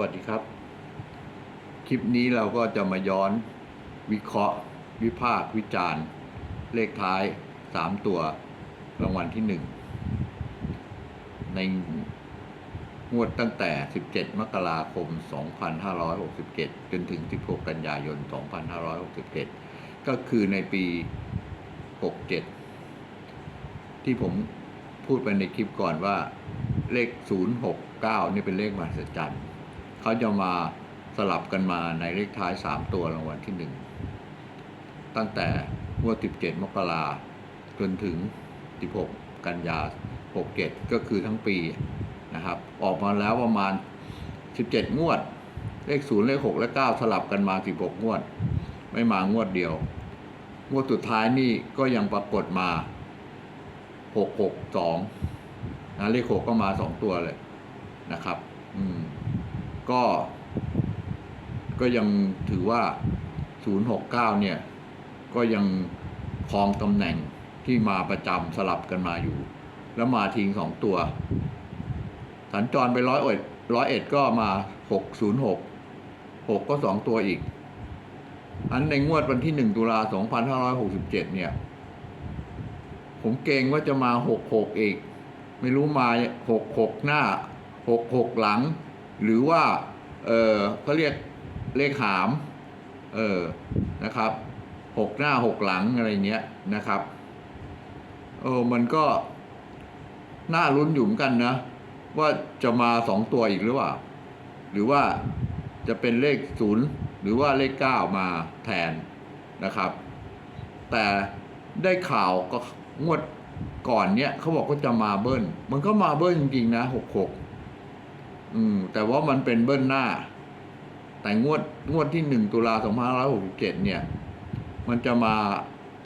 วัสดีครับ คลิปนี้เราก็จะมาย้อนวิเคราะห์ วิพากษ์วิจารณ์ เลขท้ายสามตัวรางวัลที่หนึ่งในงวดตั้งแต่ 17 มกราคม 2567 จนถึง 16 กันยายน 2567 ก็คือในปี 67 ที่ผมพูดไปในคลิปก่อนว่าเลข 069 นี่เป็นเลขมหัศจรรย์ เขาจะมาสลับกันมาในเลขท้าย 3 ตัวรางวัลที่ 1 ตั้งแต่งวด 17 มกราจนถึง 16 กันยา 67 ก็คือทั้งปีนะครับ ออกมาแล้วประมาณ 17 งวด เลข 0 เลข 6 และ 9 สลับกันมา 16 งวด ไม่มางวดเดียว งวดสุดท้ายนี่ก็ยังปรากฏมา 662นะเลข 6 ก็มา 2 ตัวเลยนะครับ อืม ก็ ก็ยังถือว่า 069 เนี่ย ก็ยังครองตำแหน่งที่มาประจำสลับกันมาอยู่ แล้วมาทิ้งสองตัว สัญจรไปร้อยเอ็ดร้อยเอ็ดก็มาหกศูนย์หกหกก็สองตัวอีก อันในงวดวันที่หนึ่งตุลาสองพันห้าร้อยหกสิบเจ็ดเนี่ย ผมเกรงว่าจะมาหกหกอีก ไม่รู้มาหกหกหน้าหกหกหลัง หรือว่าเออเขาเรียกเลขหามเออนะครับหกหน้าหกหลังอะไรเงี้ยนะครับเออมันก็น่าลุ้นอยู่เหมือนกันนะ ว่าจะมาสองตัวอีกหรือเปล่า หรือว่าจะเป็นเลขศูนย์หรือว่าเลขเก้ามาแทนนะครับ แต่ได้ข่าวก็งวดก่อนเนี้ยเขาบอกว่าจะมาเบิ้ลมันก็มาเบิ้ลจริงๆนะหกหก อืม แต่ว่ามันเป็นเบิ้ลหน้า แต่งวดงวดที่หนึ่งตุลาสองพันห้าร้อยหกสิบเจ็ดเนี่ย มันจะมา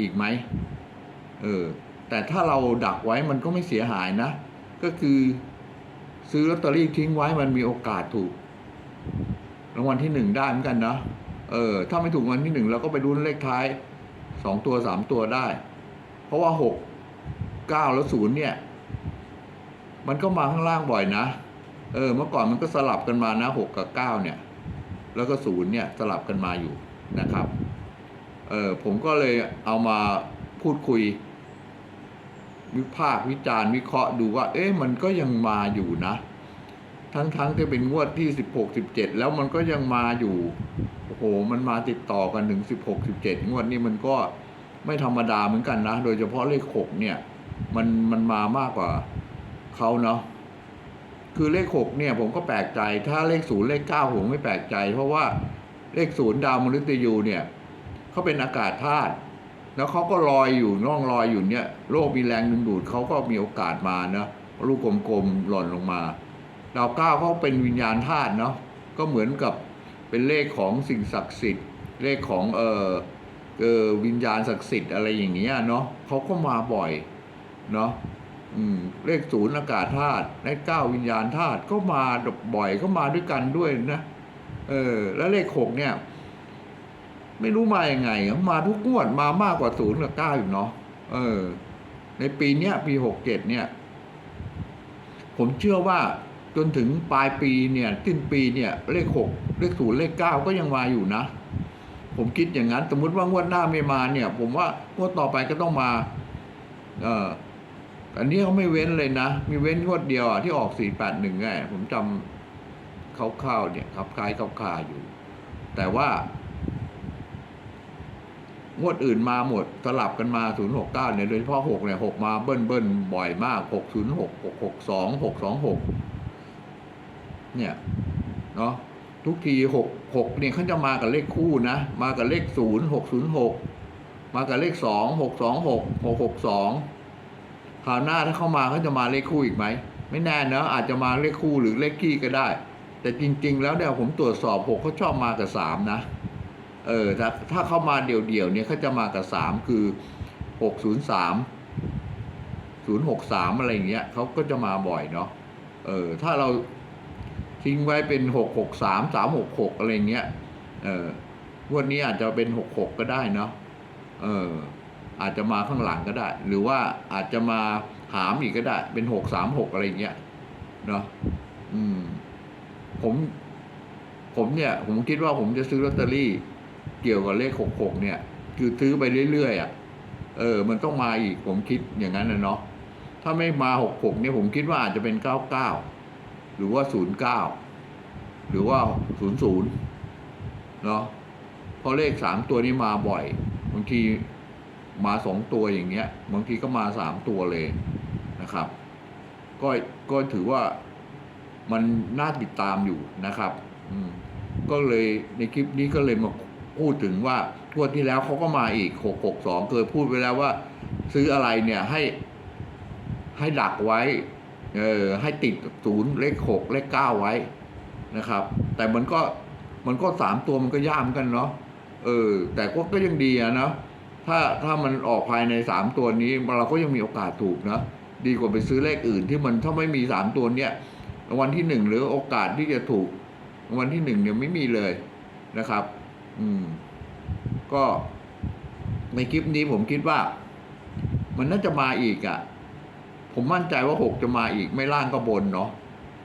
อีกไหมเออ แต่ถ้าเราดักไว้มันก็ไม่เสียหายนะ ก็คือซื้อลอตเตอรี่ทิ้งไว้มันมีโอกาสถูกรางวัลที่หนึ่งได้เหมือนกันนะเออ ถ้าไม่ถูกรางวัลที่หนึ่งเราก็ไปรุ้นเลขท้ายสองตัวสามตัวได้ เพราะว่าหกเก้าแล้วศูนย์เนี่ย มันก็มาข้างล่างบ่อยนะ เออเมื่อก่อนมันก็สลับกันมานะหกกับเก้าเนี่ย แล้วก็ศูนย์เนี่ยสลับกันมาอยู่นะครับ เออผมก็เลยเอามาพูดคุย วิพากษ์วิจารณ์วิเคราะห์ดูว่า เอ๊ะมันก็ยังมาอยู่นะ ทั้งๆทที่เป็นงวดที่สิบหกสิบเจ็ดแล้วมันก็ยังมาอยู่โอ้โหมันมาติดต่อกันถึงสิบหกสิบเจ็ดงวดนี้มันก็ไม่ธรรมดาเหมือนกันนะ โดยเฉพาะเลขหกเนี่ย มันมันมามากกว่าเขาเนาะ คือเลขหกเนี่ยผมก็แปลกใจถ้าเลขศูนย์เลขเก้าผมไม่แปลกใจ เพราะว่าเลขศูนย์ดาวมฤตยูเนี่ยเขาเป็นอากาศธาตุแล้วเขาก็ลอยอยู่น่องลอยอยู่เนี่ยโลกมีแรงดึงดูดเขาก็มีโอกาสมานะลูกกลมๆหล่นลงมาดาวเก้าเขาเป็นวิญญาณธาตุเนาะก็เหมือนกับเป็นเลขของสิ่งศักดิ์สิทธิ์ เลขของเออเออวิญญาณศักดิ์สิทธิ์อะไรอย่างเงี้ยเนาะเขาก็มาบ่อยเนาะ เลขศูนย์อากาศธาตุเลขเก้าวิญญาณธาตุก็มาบ่อยก็มาด้วยกันด้วยนะเออ แล้วเลขหกเนี่ย ไม่รู้มาอย่างไง มาทุกงวดมามากกว่าศูนย์กับเก้าอยู่เนาะเออ ในปีเนี้ย ปีหกเจ็ดเนี่ย ผมเชื่อว่าจนถึงปลายปีเนี่ยสิ้นปีเนี่ย เลขหกเลขศูนย์เลขเก้าก็ยังมาอยู่นะผมคิดอย่างนั้น สมมติว่างวดหน้าไม่มาเนี่ย ผมว่างวดต่อไปก็ต้องมา เออ อันนี้เขาไม่เว้นเลยนะ มีเว้นงวดเดียวอะที่ออกสี่แปดหนึ่งไงผมจำคร่าวๆเนี่ยครับคล้ายคาๆอยู่ แต่ว่างวดอื่นมาหมดสลับกันมา 069 เนี่ยโดยเฉพาะ 6 เนี่ย 6 มาเบิ้ลเบิ้ลบ่อยมาก 606 662 626 เนี่ย เนาะทุกที 6 6 เนี่ยเขาจะมากับเลขคู่นะ มากับเลข 0 606 มากับเลข 2 626 662 คราวหน้าถ้าเข้ามาเขาจะมาเลขคู่อีกไหม ไม่แน่นะอาจจะมาเลขคู่หรือเลขคี่ก็ได้ แต่จริง ๆ แล้วเนี่ยผมตรวจสอบ6เขาชอบมากับ3นะ เออถ้าถ้าเข้ามาเดี่ยวๆเนี่ยเขาจะมากับสามคือหกศูนย์สามศูนย์หกสามอะไรอย่างเงี้ยเขาก็จะมาบ่อยเนาะเออถ้าเราทิ้งไว้เป็นหกหกสามสามหกหกอะไรเงี้ย เออวันนี้อาจจะเป็นหกหกก็ได้เนาะเออ อาจจะมาข้างหลังก็ได้ หรือว่าอาจจะมาหามอีกก็ได้ เป็นหกสามหกอะไรเงี้ยเนาะอืม ผม ผมเนี่ย ผมคิดว่าผมจะซื้อลอตเตอรี่ เกี่ยวกับเลขหกหกเนี่ย คือซื้อไปเรื่อยๆอะเออ มันต้องมาอีก ผมคิดอย่างนั้นนะเนาะถ้าไม่มาหกหกเนี่ยผมคิดว่าอาจจะเป็นเก้าเก้าหรือว่าศูนย์เก้าหรือว่าศูนย์ศูนย์เนาะเพราะเลขสามตัวนี้มาบ่อยบางที มาสองตัวอย่างเงี้ย บางทีก็มาสามตัวเลยนะครับ ก็ก็ถือว่ามันน่าติดตามอยู่นะครับอืมก็เลยในคลิปนี้ก็เลยมาพูดถึงว่างวดที่แล้วเขาก็มาอีกหกหกสองเคยพูดไว้แล้วว่า ซื้ออะไรเนี่ยให้ให้ดักไว้ เออให้ติดศูนย์เลขหกเลขเก้าไว้นะครับ แต่มันก็มันก็สามตัวมันก็ย่ามอนกันเนาะเออ แต่ก็ก็ยังดีอะเนาะ ถ้าถ้ามันออกภายในสามตัวนี้เราก็ยังมีโอกาสถูกนะดีกว่าไปซื้อเลขอื่นที่มันถ้าไม่มีสามตัวเนี้ยรางวัลที่หนึ่งหรือโอกาสที่จะถูกรางวัลที่หนึ่งเนี่ยไม่มีเลยนะครับ อืม ก็ในคลิปนี้ผมคิดว่า มันน่าจะมาอีกอะ่ะ ผมมั่นใจว่าหกจะมาอีกไม่ล่างก็บนเนาะ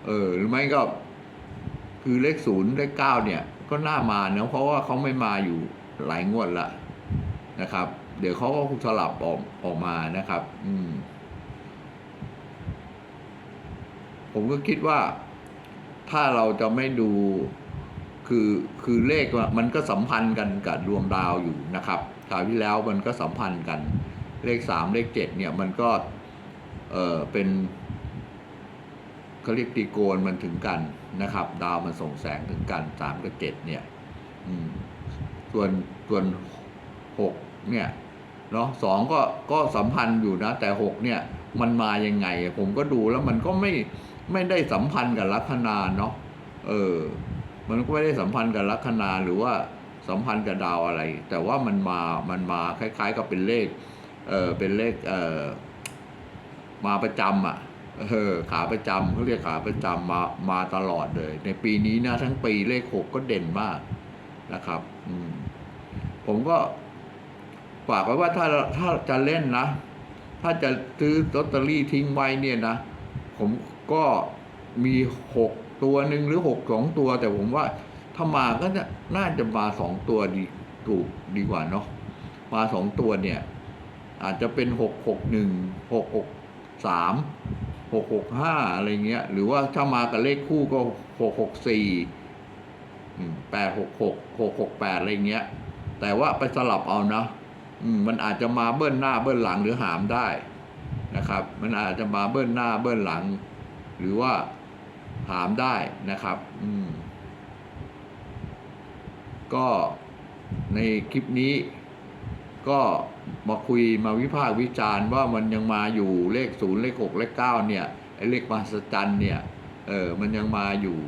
เออ หรือไม่ก็ คือเลขศูนย์เลขเก้าเนี่ย ก็น่ามาเนาะเพราะว่าเขาไม่มาอยู่หลายงวดละ นะครับ เดี๋ยวเขาก็คงสลับออกออกมานะครับ อืม ผมก็คิดว่า ถ้าเราจะไม่ดูคือคือเลขมันก็สัมพันธ์กันกับดวงดาวอยู่นะครับคราวที่แล้วมันก็สัมพันธ์กัน เลขสามเลขเจ็ดเนี่ยมันก็ เออเป็นเขาเรียกตีโกนมันถึงกันนะครับ ดาวมันส่งแสงถึงกันสามกับเจ็ดเนี่ย อืม ส่วนส่วน หกเนี่ยเนาะสองก็ก็สัมพันธ์อยู่นะ แต่หกเนี่ยมันมายังไง ผมก็ดูแล้วมันก็ไม่ไม่ได้สัมพันธ์กับลัคนาเนาะเออ มันก็ไม่ได้สัมพันธ์กับลัคนาหรือว่าสัมพันธ์กับดาวอะไร แต่ว่ามันมามันมาคล้าย ๆ กับเป็นเลขเออเป็นเลขเออมาประจำอะเออขาประจำเขาเรียกขาประจำมามาตลอดเลย ในปีนี้นะทั้งปีเลขหกก็เด่นมากนะครับ อืมผมก็ ฝากไว้ว่าถ้าถ้าจะเล่นนะ ถ้าจะซื้อลอตเตอรี่ทิ้งไว้เนี่ยนะ ผมก็มีหกตัวหนึ่งหรือหกสองตัว แต่ผมว่าถ้ามาก็จะน่าจะมาสองตัวดีถูกดีกว่าเนาะมาสองตัวเนี่ย อาจจะเป็นหกหกหนึ่งหกหกสามหกหกห้าอะไรเงี้ย หรือว่าถ้ามากับเลขคู่ก็หกหกสี่แปดหกหกหกหกแปดอะไรเงี้ย แต่ว่าไปสลับเอานะ มันอาจจะมาเบิ้ลหน้าเบิ้ลหลังหรือหามได้นะครับ มันอาจจะมาเบิ้ลหน้าเบิ้ลหลัง หรือว่าหามได้นะครับอืมก็ในคลิปนี้ ก็มาคุยมาวิพากษ์วิจารณ์ว่ามันยังมาอยู่เลขศูนย์เลขหกเลขเก้าเนี่ยไอ้เลขมหัศจรรย์เนี่ยเออมันยังมาอยู่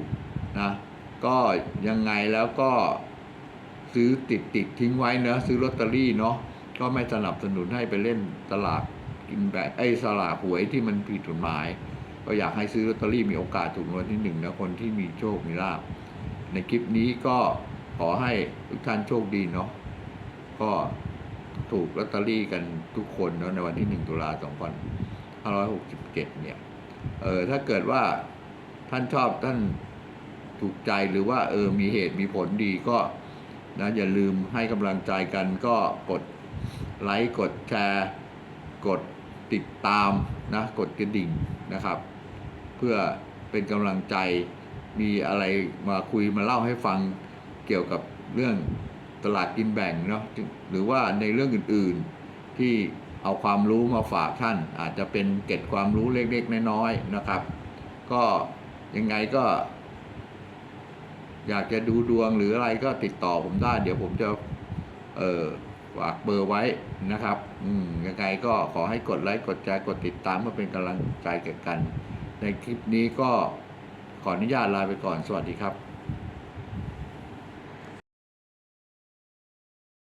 นะก็ยังไงแล้วก็ซื้อติดติดทิ้งไว้เนะซื้อลอตเตอรี่เนาะ ก็ไม่สนับสนุนให้ไปเล่นตลาดกินแบบไอ้สลากหวยที่มันผิดกฎหมาย ก็อยากให้ซื้อลอตเตอรี่มีโอกาสถูกรางวัลที่หนึ่งนะคนที่มีโชคมีลาภในคลิปนี้ก็ขอให้ทุกท่านโชคดีเนาะก็ถูกลอตเตอรี่กันทุกคนเนาะในวันที่หนึ่งตุลาสองพันห้าร้อยหกสิบเจ็ดเนี่ยเออถ้าเกิดว่าท่านชอบท่านถูกใจหรือว่าเออมีเหตุมีผลดีก็นะอย่าลืมให้กำลังใจกันก็กด ไลค์กดแชร์กดติดตามนะกดกระดิ่งนะครับ เพื่อเป็นกำลังใจมีอะไรมาคุยมาเล่าให้ฟังเกี่ยวกับเรื่องตลาดกินแบ่งเนาะหรือว่าในเรื่องอื่นๆที่เอาความรู้มาฝากท่าน อาจจะเป็นเก็ดความรู้เล็กๆน้อยๆนะครับ ก็ยังไงก็ อยากจะดูดวงหรืออะไรก็ติดต่อผมได้ เดี๋ยวผมจะ เออ ฝากเบอร์ไว้นะครับ อืมยังไงก็ขอให้กดไลค์กดแชร์กดติดตามเพื่อเป็นกำลังใจแก่กัน ในคลิปนี้ก็ขออนุญาตลาไปก่อนสวัสดีครับ